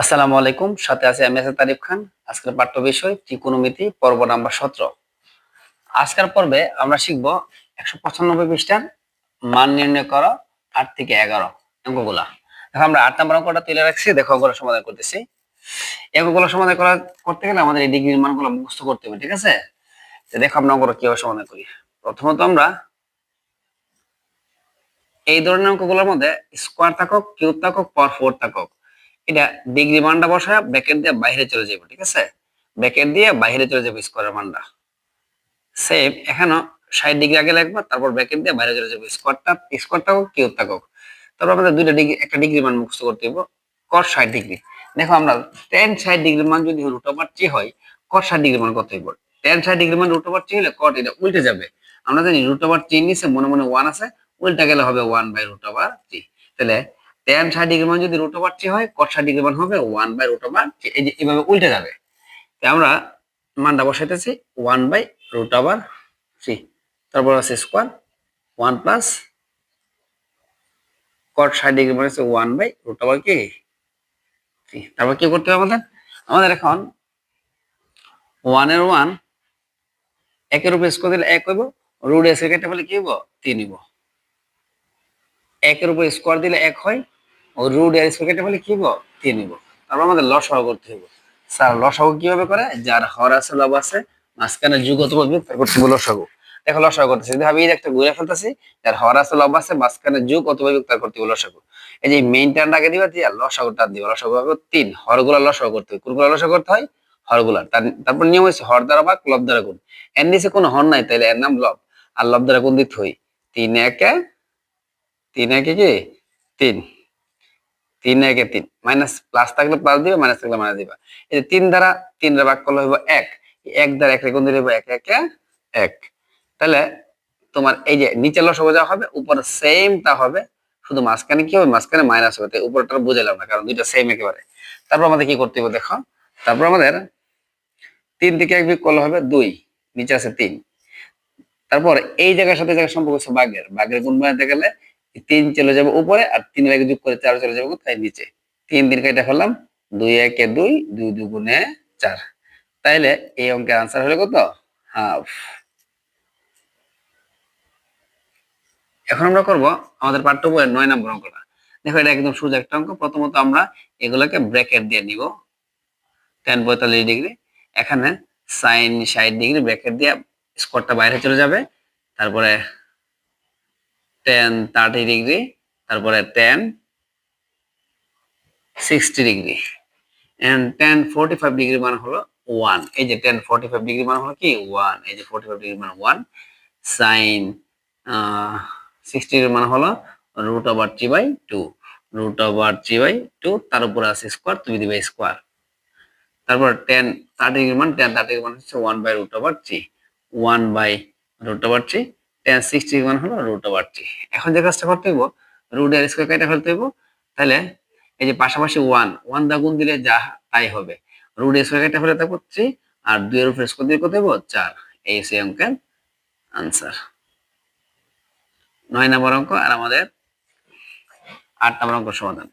আসসালামু আলাইকুম, সাথে আছে আমি আছি তারিফ খান। আজকের পাঠ্য বিষয় ত্রিকোণমিতি, পর্ব নাম্বার সতেরো। আজকের পর্বে আমরা শিখব একশো পঁচানব্বই পৃষ্ঠার মান নির্ণয় করো, আট থেকে এগারো অঙ্কগুলা। দেখো, আমরা আট নাম্বার অঙ্কটা তুলে রাখছি, দেখো, অঙ্কগুলো সমাধান করতেছি। অঙ্কগুলো সমাধান করা করতে গেলে আমাদের এই ডিগ্রির মানগুলো মুখস্থ করতে হবে, ঠিক আছে? দেখো, আমরা অঙ্কটা কীভাবে সমাধান করি। প্রথমত আমরা এই ধরনের অঙ্কগুলোর মধ্যে স্কোয়ার থাকক, কিউব থাকক, পর ফোর থাকক। এটা ডিগ্রি মানটা বসায় ব্র্যাকেট দিয়ে বাইরে চলে যাবে ঠিক আছে? ব্র্যাকেট দিয়ে বাইরে চলে যাবে স্কোয়ারের মানটা। সেম এখানেও ষাট ডিগ্রি আগে লাগবে, তারপর ব্র্যাকেট দিয়ে বাইরে চলে যাবে স্কোয়ারটা স্কোয়ারটা হোক কিউব থাকুক তারপর আমাদের দুইটা ডিগ্রি একটা ডিগ্রি মান মুখস্থ করতে হবে কর ষাট ডিগ্রি দেখো আমরা টেন ষাট ডিগ্রি মান যদি রুট ওভার থ্রি হয় কর ষাট ডিগ্রি মান কত হইব? টেন ষাট ডিগ্রি মান রুট ওভার থ্রি হলে কট এটা উল্টে যাবে। আমরা জানি রুট ওভার থ্রি নিচে মনে মনে ওয়ান আছে, উল্টা গেলে হবে one by root over three তাহলে টেন ষাট ডিগ্রি মান যদি রুট ওভার হয় কট ষাট ডিগ্রি মান হবে ওয়ান বাই রুট ওভার এই যে, এভাবে উল্টে যাবে। আমরা মানটা বসাইতেছি one by root over three তারপর আছে স্কোয়ার ওয়ান প্লাস কট ষাট ডিগ্রি মানে হচ্ছে ওয়ান বাই রুট ওভার কি থ্রি তারপর কি করতে হবে আমাদের? আমাদের এখন ওয়ানের ওয়ান একের উপর স্কোয়ার দিলে এক হইব রুট এসে কেটে বলে কি হইব? তিন হইব। একের উপর স্কোয়ার দিলে এক হয় ও রুট এর কি হইব? তিন হইব তারপর আমাদের লসাগু করতে হইব। স্যার লসাগু কীভাবে করে? যার হর আছে, লব আছে, মাঝখানে যুগত বলবে তার করতে লসাগু দেখো লসাগু করতেছি। যদি আমি একটা ঘুরে ফেলতেছি, যার হর আছে, লব আছে, মাঝখানে যুগ অথবা বিয়োগ তার করতে লসাগু এই যে মেইন টার্ন আগে দিবা, দিয়া লসাগু টান দিবা। লসাগু হবে তিন। হরগুলা লসাগু করতে হয় কোনগুলা লসাগু করতে হয়? হরগুলা তারপর নিয়ম হচ্ছে হর দ্বারা বা লব দ্বারা গুণ। এর নিচে কোনো হর নাই, তাইলে এর নাম লব। আর লব দ্বারা গুণ দিতে হয়। তিন একে তিন একে কি? তিন। তিন একে তিন। মাইনাস প্লাস থাকলে প্লাস দিবে মাইনাস থাকলে মাইনাস দিবা। এই যে তিন দ্বারা তিন দ্বারা ভাগ করলে হইব এক। এক দ্বারা এক রেগুন দিলে এক, একে, এক তাহলে তোমার এই যে নিচে লসগু যা হবে, উপরে সেম তা হবে। শুধু মাঝখানে কি হবে? মাঝখানে মাইনাস হবে। তাই উপরটা বুঝালাম না, কারণ দুইটা সেম একেবারে। তারপর আমাদের কি করতে হবে দেখো? তারপর আমাদের তিন থেকে এক বিয়োগ করলে হবে দুই। নিচে আছে তিন। তারপর এই জায়গার সাথে এই জায়গার সম্পর্ক হচ্ছে বাঘের বাঘের গুণ বানাতে গেলে তিন চলে যাবে উপরে আর তিন আগে যোগ করে চার চলে যাবে কোথায়? নিচে। তিন দিন কেটে ফেললাম, দুই একে দুই দুই দুগুণে চার। তাইলে এই অঙ্কের আনসার হলো কত? হাফ এখন আমরা করব আমাদের পাঠ্য বইয়ের নয় নম্বর অঙ্কটা। দেখো, এটা একদম সোজা একটা অঙ্ক। প্রথমত আমরা এগুলোকে ব্র্যাকেট দিয়ে নিব। টেন পঁয়তাল্লিশ ডিগ্রি। এখানে সাইন ষাট ডিগ্রি ব্র্যাকেট দিয়ে স্কোয়ারটা বাইরে চলে যাবে। তারপরে টেন থার্টি ডিগ্রি তারপরে tan sixty degree and tan forty five degree মান হলো ওয়ান এই যে টেন ফোর্টি ফাইভ ডিগ্রি মান হলো কি? ওয়ান এই যে ফোর্টি ফাইভ ডিগ্রি মান ওয়ান সাইন সিক্সটি ডিগ্রি মান হলো root over three by two root over three by two তার উপরে আছে স্কোয়ার তুমি দিবে স্কোয়ার তারপর টেন থার্টি ডিগ্রি মান টেন থার্টি ডিগ্রি মান হচ্ছে one by root over three one by root over three tan sixty মান হলো রুট ওভার থ্রি এখন যে কাজটা করতে হইব রুট এর স্কোয়ার কেটে ফেলতে হইব, তাহলে এই যে পাশাপাশি ওয়ান ওয়ান দা গুণ দিলে যা তাই হবে। রুট এর স্কোয়ার কেটে ফেলে থাকব থ্রি আর দুই এর উপরে স্কোয়ার দিয়ে কত হইব চার। এই সে অঙ্কের আনসার নয় নম্বর অঙ্ক আর আমাদের আট নম্বর অঙ্ক সমাধান।